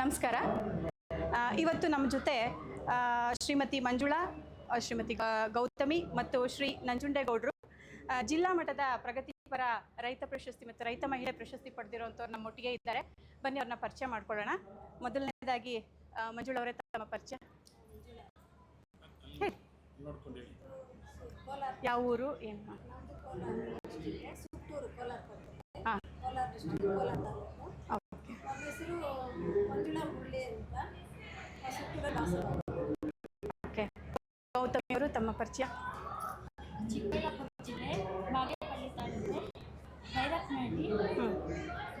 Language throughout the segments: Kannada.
ನಮಸ್ಕಾರ. ಇವತ್ತು ನಮ್ಮ ಜೊತೆ ಶ್ರೀಮತಿ ಮಂಜುಳಾ ಶ್ರೀಮತಿ ಗೌತಮಿ ಮತ್ತು ಶ್ರೀ ನಂಜುಂಡೇಗೌಡರು. ಜಿಲ್ಲಾ ಮಟ್ಟದ ಪ್ರಗತಿಪರ ರೈತ ಪ್ರಶಸ್ತಿ ಮತ್ತು ರೈತ ಮಹಿಳೆ ಪ್ರಶಸ್ತಿ ಪಡೆದಿರುವಂಥವ್ರು ನಮ್ಮೊಟ್ಟಿಗೆ ಇದ್ದಾರೆ. ಬನ್ನಿ ಅವ್ರನ್ನ ಪರಿಚಯ ಮಾಡ್ಕೊಳ್ಳೋಣ. ಮೊದಲನೇದಾಗಿ ಮಂಜುಳವರೇ ಮಂಜುಳಾ ಅವರೇ ತಮ್ಮ ಪರಿಚಯ. ಯಾವ ಊರು ಏನು. ಹಾಂ ಕೋಲಾರ ಡಿಸ್ಟ್ರಿಕ್ಟ್ ಕೋಲಾರ ತಾಲೂಕು ಓಕೆ ನಮ್ಮ ಹೆಸರು ಮಂಜುಳಾ ಮುಳ್ಳಿ ಅಂತ ನಾವು ಸುತ್ತೂರಲ್ಲಿ ವಾಸ ಓಕೆ. ಗೌತಮಿ ಅವರು ತಮ್ಮ ಪರಿಚಯ. ಚಿಕ್ಕಬಳ್ಳಾಪುರ ಜಿಲ್ಲೆ ಬಾಗೇಪಲ್ಲಿ ತಾಲೂಕು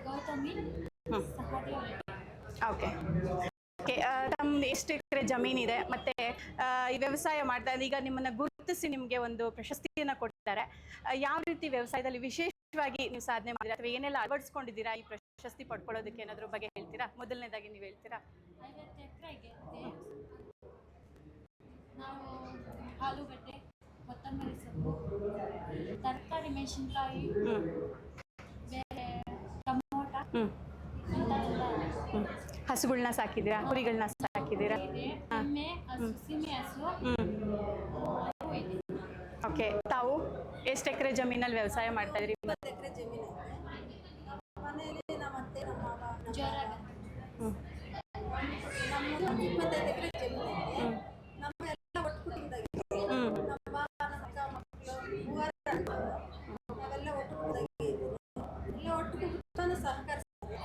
ಗೌತಮಿ ಓಕೆ ಓಕೆ ಎಷ್ಟು ಎಕರೆ ಜಮೀನಿದೆ ಮತ್ತು ಈ ವ್ಯವಸಾಯ ಮಾಡ್ತಾ ಈಗ ನಿಮ್ಮನ್ನು ಗುರುತಿಸಿ ನಿಮಗೆ ಒಂದು ಪ್ರಶಸ್ತಿಯನ್ನು ಕೊಟ್ಟಿದ್ದಾರೆ. ಯಾವ ರೀತಿ ವ್ಯವಸಾಯದಲ್ಲಿ ವಿಶೇಷವಾಗಿ ನೀವು ಸಾಧನೆ ಮಾಡಿದ್ರೆ ಅಥವಾ ಏನೆಲ್ಲ ಅಳವಡಿಸ್ಕೊಂಡಿದ್ದೀರಾ ಈ ಪ್ರಶಸ್ತಿ ಪಡ್ಕೊಳ್ಳೋದಕ್ಕೆ? ಏನಾದ್ರೂ ಬಗ್ಗೆ ಹೇಳ್ತೀರಾ? ಮೊದಲನೇದಾಗಿ ನೀವು ಹೇಳ್ತೀರಾ? ಎಕರೆಗೆ ನಾವು ಆಲೂಗಡ್ಡೆ ಕೊತ್ತಂಬರಿ ಸೊಪ್ಪು ತರಕಾರಿ ಮೆಣಸಿನ್ಕಾಯಿ ಬೇರೆ ಟಮೋಟ ಹಸುಗಳನ್ನ ಸಾಕಿದ್ದೀರಾ? ಕುರಿಗಳನ್ನ ಸಾಕಿದ್ದೀರಾ? ಎಮ್ಮೆ ಹಸು ಸೀಮೆ ಓಕೆ ತಾವು ಎಷ್ಟು ಎಕರೆ ಜಮೀನಲ್ಲಿ ವ್ಯವಸಾಯ ಮಾಡ್ತಾ ಇದ್ರಿ ಇಪ್ಪತ್ತು ಎಕರೆ ಜಮೀನು ಮನೆಯಲ್ಲಿ ನಮ್ಮ ಅತ್ತೆ ನಮ್ಮ ಮಾವ ನಮ್ಮ ಜೋರಾಗಿ ಹ್ಞೂ ನಮ್ಮ ಒಂದು ಇಪ್ಪತ್ತೈದು ಎಕರೆ ಜಮೀನು ಐತೆ ಹ್ಮ್. ನಮ್ಮ ಎಲ್ಲ ಒಟ್ಟು ನಮ್ಮ ನಮ್ಮ ಮಕ್ಕಳು ಮೂವರು ಅಣ್ಣರು. ನಾವೆಲ್ಲ ಒಟ್ಟು ಕುಟುಂಬದಾಗಿ ಎಲ್ಲ ಒಟ್ಟು ಕುಟುಂಬನೂ ಸಹಕರಿಸ್ತಾರೆ.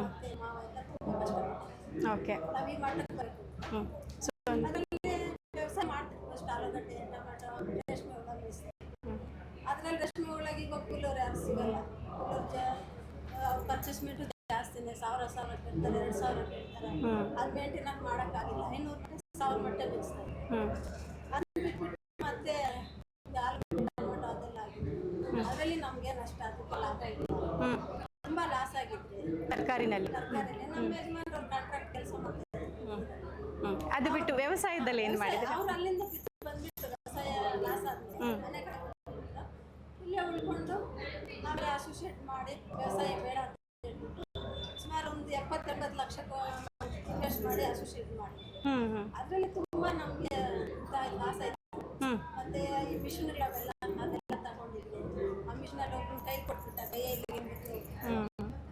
ಮತ್ತೆ ಮಾವ ಎಲ್ಲ ತುಂಬ ಕಷ್ಟಪಡ್ತಾರೆ. ಓಕೆ. ನಾವು ಈ ಮಟ್ಟಕ್ಕೆ ಬರಬೇಕು. ಹ್ಞೂ ಸೊ ಅದರಲ್ಲಿ ವ್ಯವಸಾಯ ಅಷ್ಟು. ಆಲೂಗಡ್ಡೆ ಟೊಮೆಟೊ ರೇಷ್ಮೆ ಹುಳ ಬೇಯಿಸ್ತೀವಿ ಅದರಲ್ಲಿ ರೇಷ್ಮೆ ಹುಳಗೆ ಈಗ ಕೂಲರ್ ಯಾರು ಸಿಗಲ್ಲ ಕೂಲರ್ ಪರ್ಚೇಸ್ ಪರ್ಚೇಸ್ಮೆಂಟು ಜಾಸ್ತಿನೇ ಸಾವಿರ ಸಾವಿರ ಕೇಳ್ತಾರೆ ಎರಡು ಸಾವಿರ ಕೇಳ್ತಾರೆ. ಅದು ಮೇಂಟೈನ್ ಮಾಡೋಕ್ಕಾಗಿಲ್ಲ. ಐನೂರು ರೂಪಾಯಿ ಸಾವಿರ ಮಟ್ಟ ಬೇಯಿಸ್ತಾರೆ ಹ್ಞೂ ಅದನ್ನ ಬಿಟ್ಬಿಟ್ಟು ಮತ್ತೆ ಟೊಮೆಟೊ ಅದೆಲ್ಲ ಆಗಿದೆ ಅದರಲ್ಲಿ ನಮಗೆ ನಷ್ಟ ಅದಕ್ಕೆ ಲಾಭ ಇಲ್ಲ. ತುಂಬ ಲಾಸ್ ಆಗಿದೆ ತರಕಾರಿನಲ್ಲಿ. ತರಕಾರಿಯಲ್ಲಿ. ನಮ್ಮ ಯಜಮಾನ್ರು ಕಾಂಟ್ರಾಕ್ಟ್ ಕೆಲಸ ಮಾಡ್ತಾರೆ ಅದು ಬಿಟ್ಟು ವ್ಯವಸಾಯದಲ್ಲಿ ಏನು ಮಾಡಿದ್ರೆ? ಅವ್ರು ಅಲ್ಲಿಂದ ಬಿಟ್ಟು ಬಂದ್ಬಿಟ್ಟು ವ್ಯವಸಾಯ ಲಾಸ್ ಆದ್ಮೇಲೆ ಮನೆ ಕಡೆ ಇಲ್ಲೇ ಉಳ್ಕೊಂಡು ಆಮೇಲೆ ಅಸೋಸಿಯೇಟ್ ಮಾಡಿ ವ್ಯವಸಾಯ ಬೇಡ ಅಂತ ಹೇಳ್ಬಿಟ್ಟು ಸುಮಾರು ಒಂದು ಎಪ್ಪತ್ತೆಂಬತ್ತು ಲಕ್ಷ ಇನ್ವೆಸ್ಟ್ ಮಾಡಿ ಅಸೋಸಿಯೇಟ್ ಮಾಡಿ ಹ್ಞೂ ಅದರಲ್ಲಿ ತುಂಬಾ ನಮಗೆ ಲಾಸ್ ಆಯ್ತು. ಮತ್ತೆ ಈ ಮಿಷಿನ್ಗಳವೆಲ್ಲ ಅದೆಲ್ಲ ತಗೊಂಡಿದ್ವಿ ಆ ಮಿಷಿನಲ್ಲಿ ಒಬ್ಬರು ಕೈ ಕೊಟ್ಬಿಟ್ಟ ಕೈಯಲ್ಲಿ ಹ್ಞೂ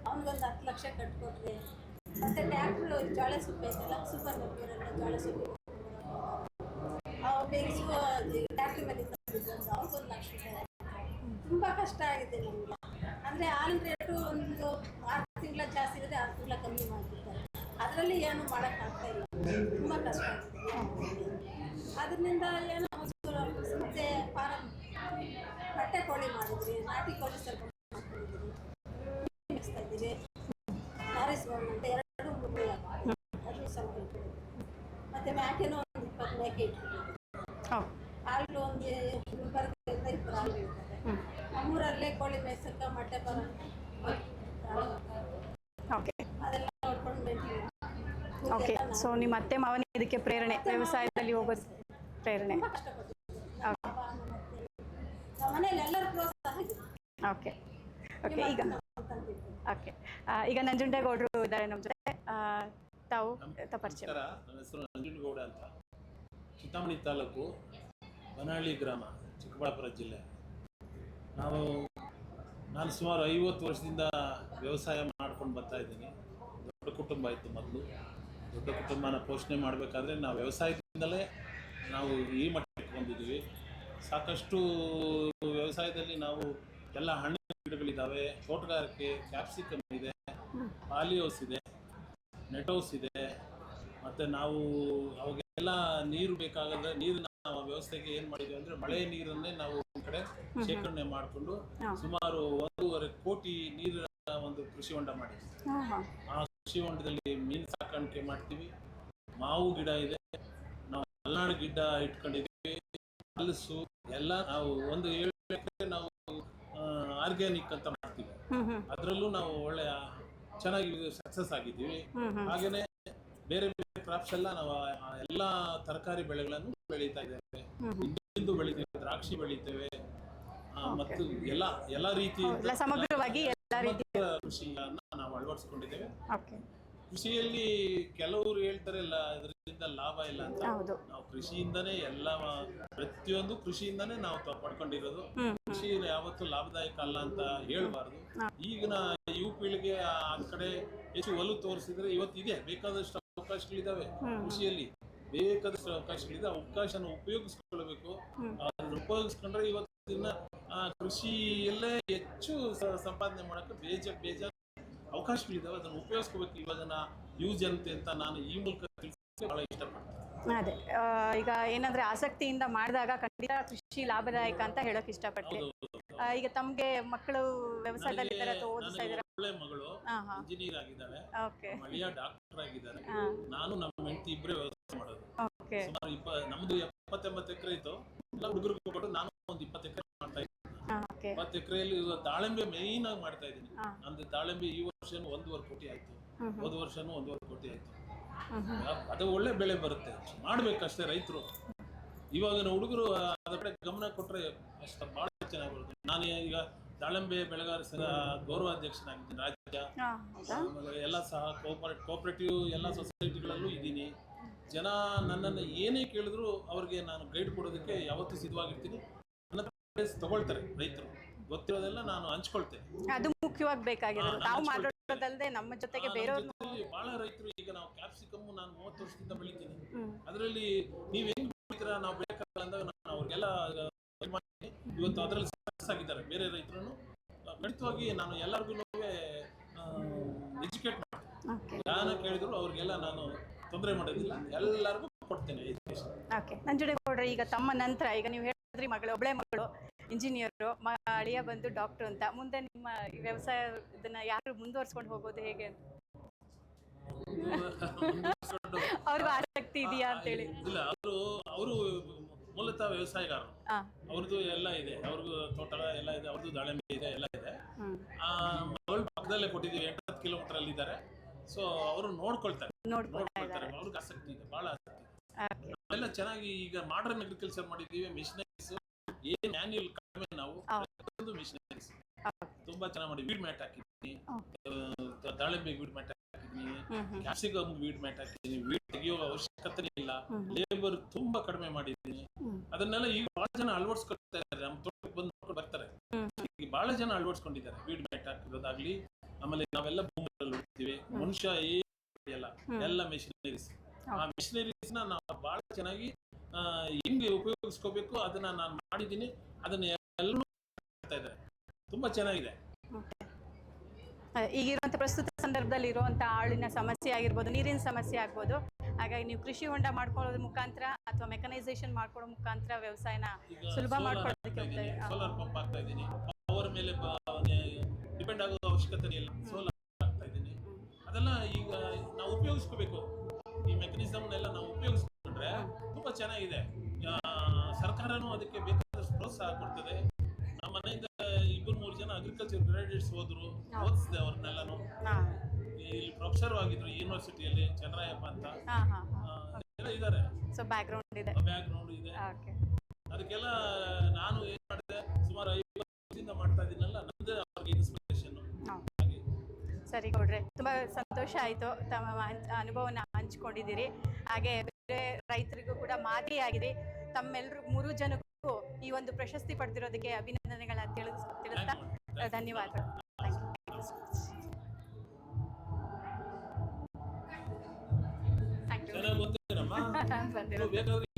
ಅವ್ನಿಗೊಂದು ಹತ್ತು ಲಕ್ಷ ಕಟ್ಕೊಟ್ರಿ. ಮತ್ತೆ ಟ್ಯಾಕ್ಟ್ರು ಜೋಳ ಸೊಪ್ಪು ಐತಲ್ಲ ಸೂಪರ್ ಮಾರ್ಕೆಟಲ್ಲ ಜೋಳ ಸೊಪ್ಪು. ಬೇಯಿಸುವ ಟ್ಯಾಕ್ಟ್ರಿ ಮೇಲೆ ತಂದಿದ್ದು ಅವ್ರಿಗೊಂದು ಲಕ್ಷ. ತುಂಬಾ ತುಂಬ ಕಷ್ಟ ಆಗಿದೆ ನಮಗೆ. ಅಂದ್ರೆ ಹಾಲಿನ ಏನು ಮಾಡೋಕ್ಕಾಗ್ತಾ ಇಲ್ಲ. ತುಂಬ ಕಷ್ಟ ಅದರಿಂದ ಏನೋ ಮತ್ತೆ ಫಾರಂ ಬಟ್ಟೆ ಕೋಳಿ ಮಾಡಿದ್ರಿ ನಾಟಿ ಕೋಳಿ ಸ್ವಲ್ಪ ಮಾಡ್ಕೊಂಡಿದ್ದೀರಿ ಇದ್ದೀರಿ ಮ್ಯಾರೇಜ್ ಗೌರ್ಮೆಂಟ್ ಎರಡು ಮುದ್ದೆ ಅದು ಸ್ವಲ್ಪ. ಮತ್ತೆ ಮೇಕೆನೂ ಒಂದು ಇಪ್ಪತ್ತು ಮೇಕೆ ಇಟ್ಕೊಂಡಿದ್ದೀವಿ ಹಾಲು ಒಂದು ಗುಲ್ಬರ್ಗದಿಂದ ಇಬ್ಬರು ಇರ್ತಾರೆ ನಮ್ಮೂರಲ್ಲೇ ಕೋಳಿ ಮೇಯ್ಸಕ್ಕ ಮೊಟ್ಟೆ ಬರ ಅದೆಲ್ಲ ನೋಡ್ಕೊಂಡು ಮೇಯ್ತೀವಿ ಓಕೆ ಸೊ ನಿಮ್ಮ ಅತ್ತೆ ಮಾವನೇ ಇದಕ್ಕೆ ಪ್ರೇರಣೆ ವ್ಯವಸಾಯದಲ್ಲಿ ಹೋಗೋದು ಪ್ರೇರಣೆ. ಓಕೆ. ಓಕೆ ಓಕೆ ಈಗ. ಓಕೆ ಈಗ ನಂಜುಂಡೇಗೌಡರು ಇದ್ದಾರೆ ನಮ್ಮ ಜೊತೆ. ತಾವು ಪರಿಚಯ. ನಂಜುಂಡೇಗೌಡ ನನ್ನ ಹೆಸರು ನಂಜನಗೌಡ ಅಂತ. ಚಿಂತಾಮಣಿ ತಾಲೂಕು ಬನಹಳ್ಳಿ ಗ್ರಾಮ ಚಿಕ್ಕಬಳ್ಳಾಪುರ ಜಿಲ್ಲೆ. ನಾವು ನಾನು ಸುಮಾರು ಐವತ್ತು ವರ್ಷದಿಂದ ವ್ಯವಸಾಯ ಮಾಡ್ಕೊಂಡು ಬರ್ತಾ ಇದ್ದೀನಿ. ದೊಡ್ಡ ಕುಟುಂಬ ಇತ್ತು ಮೊದಲು. ದೊಡ್ಡ ಕುಟುಂಬನ ಪೋಷಣೆ ಮಾಡಬೇಕಾದ್ರೆ ನಾವು ವ್ಯವಸಾಯದಿಂದಲೇ ನಾವು ಈ ಮಟ್ಟಕ್ಕೆ ಬಂದಿದ್ದೀವಿ ಸಾಕಷ್ಟು ವ್ಯವಸಾಯದಲ್ಲಿ ನಾವು ಎಲ್ಲ ಹಣ್ಣಿನ ಗಿಡಗಳಿದ್ದಾವೆ ತೋಟಗಾರಿಕೆ ಕ್ಯಾಪ್ಸಿಕಮ್ ಇದೆ ಪಾಲಿಯೋಸ್ ಇದೆ ನೆಟ್ ಹೌಸ್ ಇದೆ. ಮತ್ತು ನಾವು ಅವಾಗೆಲ್ಲ ನೀರು ಬೇಕಾಗದ್ರೆ ನೀರಿನ ವ್ಯವಸ್ಥೆಗೆ ಏನು ಮಾಡಿದ್ವಿ ಅಂದರೆ ಮಳೆ ನೀರನ್ನೇ ನಾವು ಒಂದು ಕಡೆ ಶೇಖರಣೆ ಮಾಡಿಕೊಂಡು ಸುಮಾರು ಒಂದೂವರೆ ಕೋಟಿ ನೀರಿನ ಒಂದು ಕೃಷಿ ಹೊಂಡ ಮಾಡಿದ್ವಿ. ಹಾಂ. ಆ ಕೃಷಿ ಹೊಂಡದಲ್ಲಿ ಮೀನು ಸಾಕಾಣಿಕೆ ಮಾಡ್ತೀವಿ. ಮಾವು ಗಿಡ ಇದೆ. ನಾವು ಮಲ್ನಾಡು ಗಿಡ ಇಟ್ಕೊಂಡಿದ್ದೀವಿ. ಹಲಸು ಎಲ್ಲ ನಾವು ಒಂದು ಏಳು ಎಕರೆ ನಾವು ಆರ್ಗ್ಯಾನಿಕ್ ಅಂತ ಮಾಡ್ತೀವಿ. ಅದರಲ್ಲೂ ನಾವು ಒಳ್ಳೆಯ ಚೆನ್ನಾಗಿ ಸಕ್ಸಸ್ ಆಗಿದ್ದೀವಿ. ಹಾಗೇನೆ ಬೇರೆ ಬೇರೆ ಕ್ರಾಪ್ಸ್ ಎಲ್ಲ ನಾವು ಎಲ್ಲ ತರಕಾರಿ ಬೆಳೆಗಳನ್ನು ಬೆಳೀತಾ ಇದ್ದೇವೆ. ಇಂದು ಬೆಳಿತೇವೆ ದ್ರಾಕ್ಷಿ ಬೆಳಿತೇವೆ. ಆ, ಮತ್ತು ಎಲ್ಲ ಎಲ್ಲ ರೀತಿಯ ಎಲ್ಲ ಸಮಗ್ರವಾಗಿ ರೀತಿ ಕೃಷಿಯನ್ನ ನಾವು ಅಳವಡಿಸ್ಕೊಂಡಿದ್ದೇವೆ. ಓಕೆ. ಕೃಷಿಯಲ್ಲಿ ಕೆಲವರು ಹೇಳ್ತಾರೆ ಇಲ್ಲ ಇದರಿಂದ ಲಾಭ ಇಲ್ಲ ಅಂತ. ಹೌದು. ನಾವು ಕೃಷಿಯಿಂದನೇ ಎಲ್ಲ ಪ್ರತಿಯೊಂದು ಕೃಷಿಯಿಂದನೇ ನಾವು ತ- ಪಡ್ಕೊಂಡಿರೋದು ಕೃಷಿ ಯಾವತ್ತೂ ಲಾಭದಾಯಕ ಅಲ್ಲ ಅಂತ ಹೇಳ್ಬಾರ್ದು. ಈಗಿನ ಯುವ ಪೀಳಿಗೆ ಆ ಕಡೆ ಹೆಚ್ಚು ಒಲವು ತೋರಿಸಿದ್ರೆ ಇವತ್ತು ಇದೆ ಬೇಕಾದಷ್ಟು ಅವಕಾಶಗಳಿದಾವೆ ಕೃಷಿಯಲ್ಲಿ. ಬೇಕಾದಷ್ಟು ಅವಕಾಶಗಳಿದೆ ಅವಕಾಶನ ಉಪಯೋಗಿಸ್ಕೊಳ್ಬೇಕು. ಅದನ್ನ ಉಪಯೋಗಿಸ್ಕೊಂಡ್ರೆ ಇವತ್ತಿನ ಆ, ಕೃಷಿಯಲ್ಲೇ ಹೆಚ್ಚು ಸಂಪಾದನೆ ಮಾಡಕ್ಕೆ ಬೇಜ ಬೇಜ ಅವಕಾಶಗಳಿದಾವೆ. ಅದನ್ನ ಉಪಯೋಗಿಸ್ಕೋಬೇಕು ಇವಾಗ ಯುವ ಜನತೆ ಅಂತ ನಾನು ಈ ಮೂಲಕ ತಿಳಿಸೋಕೆ ಬಹಳ ಇಷ್ಟಪಡ್ತೀನಿ. ಅದೇ ಈಗ ಏನಂದ್ರೆ ಆಸಕ್ತಿಯಿಂದ ಮಾಡಿದಾಗ ಖಂಡಿತ ಕೃಷಿ ಲಾಭದಾಯಕ ಅಂತ ಹೇಳಕ್ ಇಷ್ಟಪಡ್ತೀನಿ. ಈಗ ತಮ್ಗೆ ಮಕ್ಕಳು ವ್ಯವಸಾಯದಲ್ಲಿ ಇದ್ದಾರೆ ಅಥವಾ ಓದಿಸ್ತಾ ಇದ್ದಾರೆ? ಒಳ್ಳೆ ಮಗಳು ಹಾ ಹಾ. ಇಂಜಿನಿಯರ್ ಆಗಿದ್ದಾಳೆ. ಓಕೆ. ಮಳಿಯ ಡಾಕ್ಟರ್ ಆಗಿದ್ದಾರೆ. ನಾನು ನಮ್ಮ ಹೆಂಡತಿ ಇಬ್ಬರೇ ವ್ಯವಸಾಯ ಮಾಡೋದು. ಓಕೆ. ಸುಮಾರು ಇಪ್ಪ ನಮ್ದು ಎಪ್ಪತ್ತೆಂಬತ್ತು ಎಕರೆ ಇತ್ತು. ಎಲ್ಲ ಹುಡುಗರಿಗೆ ಕೊಟ್ಟು ನಾನು ಒಂದು ಇಪ್ಪತ್ತು ಎಕರೆ ಮಾಡ್ತಾ ಇದ್ದೀನಿ. ಇಪ್ಪತ್ತು ಎಕರೆಯಲ್ಲಿ ದಾಳಿಂಬೆ ಮೇಯ್ನ್ ಆಗಿ ಮಾಡ್ತಾ ಇದ್ದೀನಿ. ಅಂದ್ರೆ ನಂದು ದಾಳಿಂಬೆ ಈ ವರ್ಷನು ಒಂದೂವರೆ ಕೋಟಿ ಆಯ್ತು. ಹೋದ ವರ್ಷನೂ ಒಂದೂವರೆ ಕೋಟಿ ಆಯ್ತು. ಅದು ಒಳ್ಳೆ ಬೆಳೆ ಬರುತ್ತೆ. ಮಾಡ್ಬೇಕಷ್ಟೇ ರೈತರು. ಇವಾಗ ಹುಡುಗರು ಅದ್ರ ಕಡೆ ಗಮನ ಕೊಟ್ರೆ ಅಷ್ಟು ಬಹಳ ಚೆನ್ನಾಗಿ ಬರುತ್ತೆ. ನಾನು ಈಗ ದಾಳಿಂಬೆ ಬೆಳೆಗಾರ ಸಂಘ ಗೌರವಾಧ್ಯಕ್ಷನಾಗಿದ್ದೀನಿ ರಾಜ್ಯ ಎಲ್ಲ ಸಹ ಕೋಪರೇಟ್ ಕೋಪರೇಟಿವ್ ಎಲ್ಲ ಸೊಸೈಟಿಗಳಲ್ಲೂ ಇದ್ದೀನಿ. ಜನ ನನ್ನನ್ನು ಏನೇ ಕೇಳಿದ್ರು ಅವ್ರಿಗೆ ನಾನು ಗೈಡ್ ಕೊಡೋದಕ್ಕೆ ಯಾವತ್ತೂ ಸಿದ್ಧವಾಗಿರ್ತೀನಿ. ತಗೊಳ್ತಾರೆ ರೈತರು. ಗೊತ್ತಿರೋದೆಲ್ಲ ನಾನು ಹಂಚ್ಕೊಳ್ತೇನೆ. ಅದು ಮುಖ್ಯವಾಗಿ ಬೇಕಾಗಿರೋದು. ನಾವು ನಮ್ಮ ಜೊತೆಗೆ ಬೇರೆಯವ್ರು ಬಹಳ ರೈತರು ಈಗ ನಾವು ಕ್ಯಾಪ್ಸಿಕಮ್ ನಾನು ಮೂವತ್ತು ವರ್ಷದಿಂದ ಬೆಳಿತೀನಿ. ಅದರಲ್ಲಿ ನೀವು ಹೆಂಗ್ ಬೆಳಿತೀರಾ? ನಾವು ಬೆಳೆಯಲ್ಲ ಅಂದಾಗ ನಾನು ಅವ್ರಿಗೆಲ್ಲ ಇವತ್ತು ಅದರಲ್ಲಿ ಸಕ್ಸಸ್ ಆಗಿದ್ದಾರೆ ಬೇರೆ ರೈತರನ್ನು. ಖಂಡಿತವಾಗಿ ನಾನು ಎಲ್ಲರಿಗೂ ಎಜುಕೇಟ್ ಮಾಡ್ತೀನಿ. ಯಾರ ಯಾರನ್ನ ಕೇಳಿದ್ರು ಅವ್ರಿಗೆಲ್ಲ ನಾನು ತೊಂದರೆ ಮಾಡೋದಿಲ್ಲ. ಎಲ್ಲರಿಗೂ ಕೊಡ್ತೇನೆ ಎಜುಕೇಶನ್ ಓಕೆ ನಂಜುಡೇಗೌಡ್ರೆ ಈಗ ತಮ್ಮ ನಂತರ ಈಗ ನೀವು ಹೇಳಿದ್ರಿ ಮಗಳು ಒಬ್ಳೆ ಮಗಳು ಇಂಜಿನಿಯರು ಮ ಅಳಿಯ ಬಂದು ಡಾಕ್ಟರ್ ಅಂತ. ಮುಂದೆ ನಿಮ್ಮ ವ್ಯವಸಾಯ ಇದನ್ನ ಯಾರು ಮುಂದುವರ್ಸ್ಕೊಂಡು ಹೋಗೋದು ಹೇಗೆ? ಅಂತ ಅವ್ರಿಗೂ ಆಸಕ್ತಿ ಇದೆಯಾ ಅಂತೇಳಿ ಇಲ್ಲ ಅವರು ಅವರು ಮೂಲತಃ ವ್ಯವಸಾಯಗಾರರು. ಅವ್ರದ್ದು ಎಲ್ಲ ಇದೆ. ಅವ್ರದ್ದು ತೋಟ ಎಲ್ಲ ಇದೆ ಅವ್ರದ್ದು ದಾಳಿಂಬೆ ಇದೆ ಎಲ್ಲ ಇದೆ. ಮಗಳು ಪಕ್ಕದಲ್ಲೇ ಕೊಟ್ಟಿದ್ದೀವಿ ಎಂಟತ್ತು ಕಿಲೋಮೀಟರ್ ಅಲ್ಲಿ ಇದ್ದಾರೆ ಸೊ ಅವರು ನೋಡ್ಕೊಳ್ತಾರೆ. ಅವ್ರಿಗೆ ಆಸಕ್ತಿ ಇದೆ ಬಹಳ ನಾವೆಲ್ಲ ಚೆನ್ನಾಗಿ ಈಗ ಮಾಡರ್ನ್ ಅಗ್ರಿಕಲ್ಚರ್ ಮಾಡಿದೀವಿ ಮಿಷನರೀಸ್ ಏನ್ ಮ್ಯಾನ್ಯುಯಲ್ ಕಡಿಮೆ ನಾವು. ಮಿಷನರೀಸ್ ತುಂಬಾ ಚೆನ್ನಾಗಿ ಮಾಡಿ ವೀಡ್ ಮ್ಯಾಟ್ ಹಾಕಿದ್ದೀನಿ. ದಾಳಿಂಬೆ ವೀಡ್ ಮ್ಯಾಟ್ ಹಾಕಿದ್ದೀನಿ. ಕ್ಯಾಪ್ಸಿಕಮ್ ವೀಡ್ ಮ್ಯಾಟ್ ಹಾಕಿದ್ದೀನಿ. ವೀಡ್ ತೆಗಿಯೋ ಅವಶ್ಯಕತೆ ಇಲ್ಲ. ಲೇಬರ್ ತುಂಬಾ ಕಡಿಮೆ ಮಾಡಿದ್ದೀನಿ. ಅದನ್ನೆಲ್ಲ ಈಗ ಬಹಳ ಜನ ಅಳವಡಿಸ್ಕೊಳ್ತಾ ಇದ್ದಾರೆ. ನಮ್ಮ ತೋಟಕ್ಕೆ ಬಂದು ನೋಡ್ಕೊಂಡು ಬರ್ತಾರೆ. ಈಗ ಬಹಳ ಜನ ಅಳವಡಿಸ್ಕೊಂಡಿದ್ದಾರೆ. ವೀಡ್ ಮ್ಯಾಟ್ ಹಾಕಿರೋದಾಗ್ಲಿ ಆಮೇಲೆ ನಾವೆಲ್ಲ ಭೂಮಿಯಲ್ಲಿ ಮನುಷ್ಯ. ಎಲ್ಲ ಮೆಷಿನರೀಸ್ ಆ ಮೆಷಿನರೀಸ್ನ ನಾವು ಬಹಳ ಚೆನ್ನಾಗಿ ಹೆಂಗೆ ಉಪಯೋಗಿಸ್ಕೋಬೇಕು ಅದನ್ನ ನಾನು ಮಾಡಿದ್ದೀನಿ. ಅದನ್ನ ಎಲ್ಲರೂ ಮಾಡ್ತಾ ಇದ್ದಾರೆ. ತುಂಬಾ ಚೆನ್ನಾಗಿದೆ. ಈಗಿರುವಂತ ಈಗಿರುವಂಥ ಪ್ರಸ್ತುತ ಸಂದರ್ಭದಲ್ಲಿ ಇರುವಂಥ ಆಳಿನ ಸಮಸ್ಯೆ ಆಗಿರ್ಬೋದು ನೀರಿನ ಸಮಸ್ಯೆ ಆಗ್ಬೋದು. ಹಾಗಾಗಿ ನೀವು ಕೃಷಿ ಹೊಂಡ ಮಾಡ್ಕೊಳ್ಳೋದ್ರ ಮುಖಾಂತರ ಅಥವಾ ಮೆಕನೈಸೇಷನ್ ಮಾಡ್ಕೊಳ್ಳೋ ಮುಖಾಂತರ ವ್ಯವಸಾಯನ ಸುಲಭ ಮಾಡ್ಕೊಳ್ಳೋದಕ್ಕೆ ಸೋಲಾರ್ ಪಂಪ್ ಇದ್ದೀನಿ. ಅವರ ಮೇಲೆ ಡಿಪೆಂಡ್ ಆಗೋ ಅವಶ್ಯಕತೆ ಇಲ್ಲ. ಸೋಲಾರ್ ಉಪಯೋಗಿಸ್ಕೋಬೇಕು. ಈ ಮೆಕ್ಯಾನಿಸಮ್ನೆಲ್ಲ ನಾವು ಉಪಯೋಗಿಸ್ಕೊಂಡ್ರೆ ತುಂಬಾ ಚೆನ್ನಾಗಿದೆ. ಆ, ಸರ್ಕಾರನೂ ಅದಕ್ಕೆ ಬೇಕಾದಷ್ಟು ಪ್ರೋತ್ಸಾಹ ಕೊಡ್ತದೆ. ನಮ್ಮ ಮನೆಯಿಂದ ಇಬ್ಬರು ಮೂರು ಜನ ಅಗ್ರಿಕಲ್ಚರ್ ಗ್ರಾಜುಯೇಟ್ಸ್ ಹೋದ್ರು ಓದಿಸಿದೆ ಅವ್ರನ್ನೆಲ್ಲನೂ. ಇಲ್ಲಿ ಪ್ರೊಫೆಸರ್ ಆಗಿದ್ರು ಯೂನಿವರ್ಸಿಟಿಯಲ್ಲಿ ಚಂದ್ರಾಯಪ್ಪ ಅಂತ. ಇದ್ದಾರೆ. ಸೊ ಬ್ಯಾಕ್ಗ್ರೌಂಡ್ ಇದೆ. ಬ್ಯಾಕ್ಗ್ರೌಂಡ್ ಇದೆ. ಅದಕ್ಕೆಲ್ಲ ನಾನು ಏನ್ ಮಾಡಿದೆ ಸುಮಾರು ಐವತ್ತು ವರ್ಷದಿಂದ ಮಾಡ್ತಾ ಇದ್ದೀನಲ್ಲ ನಂದೇ ಅವ್ರಿಗೆ ಸರಿ ಗೌಡ್ರೆ ತುಂಬ ಸಂತೋಷ ಆಯಿತು. ತಮ್ಮ ಅನುಭವನ ಹಂಚ್ಕೊಂಡಿದ್ದೀರಿ. ಹಾಗೆ ಬೇರೆ ರೈತರಿಗೂ ಕೂಡ ಮಾದರಿಯಾಗಿದೆ ತಮ್ಮೆಲ್ಲರೂ ಮೂರು ಜನಕ್ಕೂ ಈ ಒಂದು ಪ್ರಶಸ್ತಿ ಪಡೆದಿರೋದಕ್ಕೆ ಅಭಿನಂದನೆಗಳ ತಿಳಿಸ್ ತಿಳಿಸ್ತಾ ಧನ್ಯವಾದಗಳು. Thank you